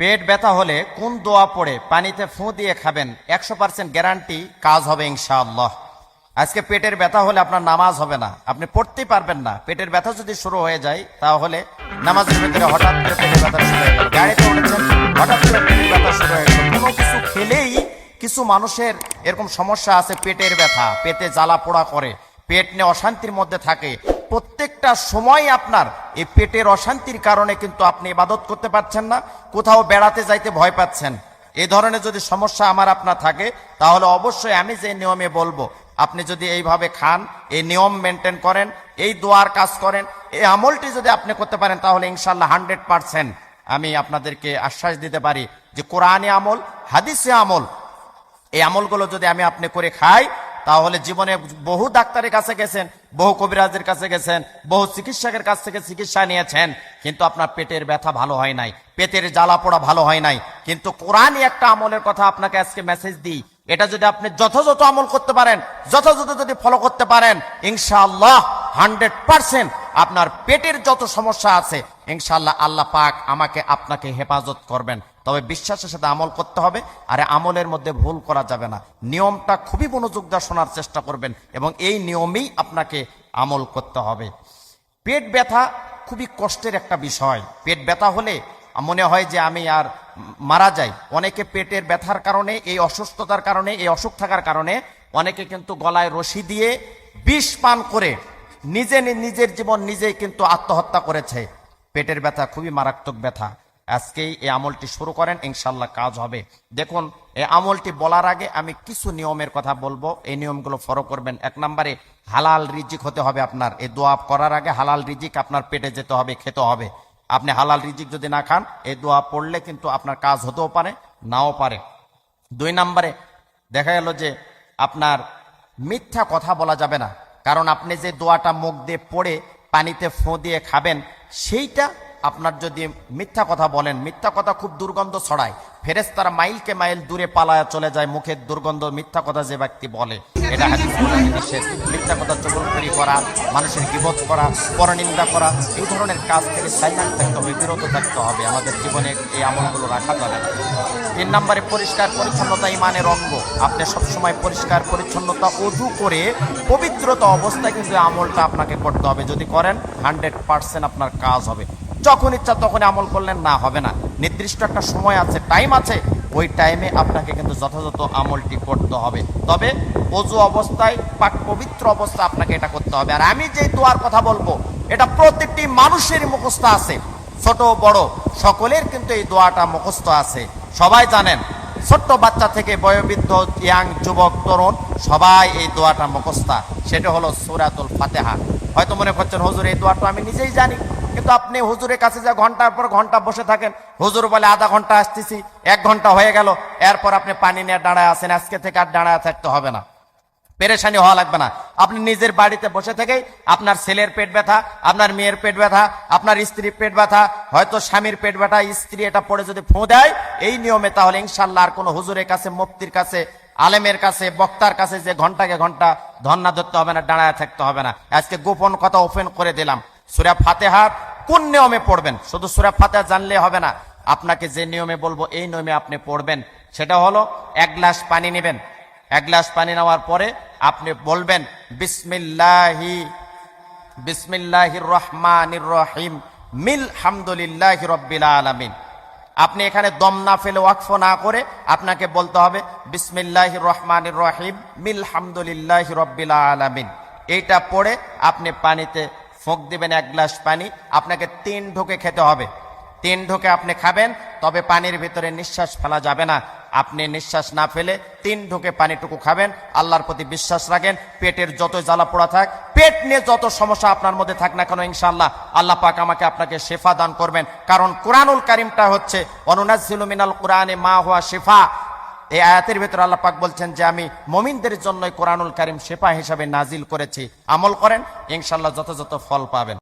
পেট ব্যথা হলে কোন দোয়া পড়ে পানিতে ফু দিয়ে খাবেন, একশো পার্সেন্ট গ্যারান্টি কাজ হবে ইনশাআল্লাহ। আজকে পেটের ব্যথা হলে আপনার নামাজ হবে না। আপনি পড়তেই পারবেন না। পেটের ব্যথা যদি শুরু হয়ে যায়, তাহলে নামাজের ভিতরে হঠাৎ করে পেটের ব্যথা শুরু হয়ে গাড়িতে উঠেছেন, হঠাৎ করে পেটের ব্যথা শুরু হয়ে গেল। কোনো কিছু খেলেই কিছু মানুষের এরকম সমস্যা আছে, পেটের ব্যথা, পেটে জ্বালা পোড়া করে, পেট নিয়ে অশান্তির মধ্যে থাকে। প্রত্যেকটা সময় আপনার এই পেটের অশান্তির কারণে কিন্তু আপনি ইবাদত করতে পারছেন না, কোথাও বেড়াতে যাইতে ভয় পাচ্ছেন। এই ধরনের যদি সমস্যা আমার আপনার থাকে, তাহলে অবশ্যই আমি যে নিয়মে বলব, আপনি যদি এইভাবে খান, এই নিয়ম মেনটেন করেন, এই দোয়ার কাজ করেন, এই আমলটি যদি আপনি করতে পারেন, তাহলে ইনশাল্লাহ হান্ড্রেড পার্সেন্ট আমি আপনাদেরকে আশ্বাস দিতে পারি যে কোরআনে আমল, হাদিসে আমল, এই আমলগুলো যদি আমি আপনি করে খাই তাহলে জীবনে বহু ডাক্তারের কাছে গেছেন, বহু কবিরাজের কাছে গেছেন, বহু চিকিৎসকের কাছ থেকে চিকিৎসা নিয়েছেন, কিন্তু আপনার পেটের ব্যথা ভালো হয় নাই, পেটের জ্বালা পোড়া ভালো হয় নাই। কিন্তু কোরআনই একটা আমলের কথা আপনাকে আজকে মেসেজ দিই। এটা যদি আপনি যথাযথ আমল করতে পারেন, যথাযথ যদি ফলো করতে পারেন, ইনশাআল্লাহ হান্ড্রেড পার্সেন্ট আপনার পেটের যত সমস্যা আছে ইনশাল্লাহ আল্লাহ পাক আমাকে আপনাকে হেফাজত করবেন। তবে বিশ্বাসের সাথে আমল করতে হবে, আর আমলের মধ্যে ভুল করা যাবে না। নিয়মটা খুবই মনোযোগ দিয়ে শোনার চেষ্টা করবেন এবং এই নিয়মেই আপনাকে আমল করতে হবে। পেট ব্যথা খুবই কষ্টের একটা বিষয়। পেট ব্যথা হলে মনে হয় যে আমি আর মারা যাই। অনেকে পেটের ব্যথার কারণে, এই অসুস্থতার কারণে, এই অসুখ থাকার কারণে অনেকে কিন্তু গলায় রশি দিয়ে বিষ পান করে নিজে নিজের জীবন নিজেই কিন্তু আত্মহত্যা করেছে। পেটের ব্যথা, খুবই মারাত্মক ব্যথা। আজকেই এই আমলটি শুরু করেন ইনশাল্লাহ কাজ হবে। দেখুন, এই আমলটি বলার আগে আমি কিছু নিয়মের কথা বলব। এই নিয়মগুলো ফলো করবেন। এক নম্বরে, হালাল রিজিক হতে হবে আপনার। এই দোয়া করার আগে হালাল রিজিক আপনার পেটে যেতে হবে, খেতে হবে। আপনি হালাল রিজিক যদি না খান, এই দোয়া পড়লে কিন্তু আপনার কাজ হতেও পারে, নাও পারে। দুই নম্বরে, দেখা গেল যে আপনার মিথ্যা কথা বলা যাবে না। কারণ আপনি যে দোয়াটা মুখ দিয়ে পড়ে পানিতে ফোঁ দিয়ে খাবেন, সেইটা আপনার যদি মিথ্যা কথা বলেন, মিথ্যা কথা খুব দুর্গন্ধ ছড়ায়। ফেরেস্তারা মাইলকে মাইল দূরে পালায়া চলে যায়, মুখের দুর্গন্ধ মিথ্যা কথা যে ব্যক্তি বলে। এটা নিষেধ। মিথ্যা কথা চগলখড়ি করা মানুষের বিপদ করা, পরনিন্দা করা, এই ধরনের কাজ থেকে সাইলেন্ট থাকতে হবে, বিরত থাকতে হবে। আমাদের জীবনে এই আমলগুলো রাখা যাবে না। তিন নম্বরে পরিষ্কার পরিচ্ছন্নতা ইমানের অঙ্গ। আপনি সবসময় পরিষ্কার পরিচ্ছন্নতা, অজু করে পবিত্রতা অবস্থায় কিন্তু আমলটা আপনাকে করতে হবে। যদি করেন হান্ড্রেড পার্সেন্ট আপনার কাজ হবে। যখন ইচ্ছা তখন আমল করলেন, না, হবে না। নির্দিষ্ট একটা সময় আছে টাইম আছে। ওই টাইমে আপনাকে কিন্তু যথাযথ আমলটি করতে হবে। তবে অজু অবস্থায় পাক পবিত্র অবস্থা আপনাকে এটা করতে হবে। আর আমি যে দোয়ার কথা বলব, এটা প্রত্যেকটি মানুষের মুখস্থ আছে। ছোট, বড়, সকলের কিন্তু এই দোয়াটা মুখস্থ আছে। সবাই জানেন, ছোট্ট বাচ্চা থেকে বয়োবৃদ্ধ ইয়াং যুবক, তরুণ, সবাই এই দোয়াটা মুখস্থা। সেটা হলো সুরাতুল ফাতেহা। হয়তো মনে করছেন, হজুর, এই দোয়াটা আমি নিজেই জানি। কিন্তু আপনি হুজুরের কাছে যা ঘণ্টার পর ঘণ্টা বসে থাকেন, হুজুর বলে, আধা ঘণ্টা আসতেছি, এক ঘণ্টা হয়ে গেল, এরপর আপনি পানি নিয়ে দাঁড়ায় আছেন, আজকে থেকে আর দাঁড়ায় থাকতে হবে না। পেরেশানি হওয়া লাগবে না। আপনি নিজের বাড়িতে বসে থেকেই আপনার ছেলের পেট ব্যথা, আপনার মেয়ের পেট ব্যথা, আপনার স্ত্রীর পেট ব্যথা, হয়তো স্বামীর পেট ব্যথা, স্ত্রী এটা পড়ে যদি ফোঁ দেয়, এই নিয়মে তাহলে ইনশাল্লাহ আর কোনো হুজুরের কাছে, মুফতির কাছে, আলেমের কাছে, বক্তার কাছে যে ঘন্টাকে ঘণ্টা ধর্না ধরতে হবে না, দাঁড়ায় থাকতে হবে না। আজকে গোপন কথা ওপেন করে দিলাম। সুরা ফাতেহার কোন নিয়মে পড়বেন? শুধু সুরা ফাতেহা জানলে হবে না। আপনাকে যে নিয়মে বলব, এই নিয়মে আপনি পড়বেন। সেটা হলো, এক গ্লাস পানি নেবেন। এক গ্লাস পানি নেওয়ার পরে আপনি বলবেন, বিসমিল্লাহি, বিসমিল্লাহির রহমানির রহিম মিল হামদুলিল্লাহ রব্বিল আলামিন। আপনি এখানে দম না ফেলে ওয়াকফ না করে আপনাকে বলতে হবে বিসমিল্লাহ রহমানির রহিম মিল হামদুলিল্লাহ রব্বিল আলামিন। এইটা পড়ে আপনি পানিতে ফোঁক দিবেন এক গ্লাস পানি, আপনাকে তিন ঢোকে খেতে হবে। তিন ঢোকে আপনি খাবেন, তবে পানির ভিতরে নিঃশ্বাস ফেলা যাবে না। আপনি নিঃশ্বাস না ফেলে তিন ঢোকে পানিটুকু খাবেন, আল্লাহর প্রতি বিশ্বাস রাখেন, পেটের যত জ্বালা পোড়া থাক, পেট নিয়ে যত সমস্যা আপনার মধ্যে থাক না কেন ইনশাল্লাহ আল্লাহ পাক আমাকে আপনাকে শেফা দান করবেন। কারণ কোরআনুল কারিমটা হচ্ছে অনুনাজিল মিনাল কোরআনে মা হওয়া শেফা। এই আয়াতের ভেতরে আল্লাহ পাক বলছেন যে আমি মমিনদের জন্য কোরআনুল কারিম শেফা হিসাবে নাজিল করেছি। আমল করেন ইনশাল্লাহ যথাযথ ফল পাবেন।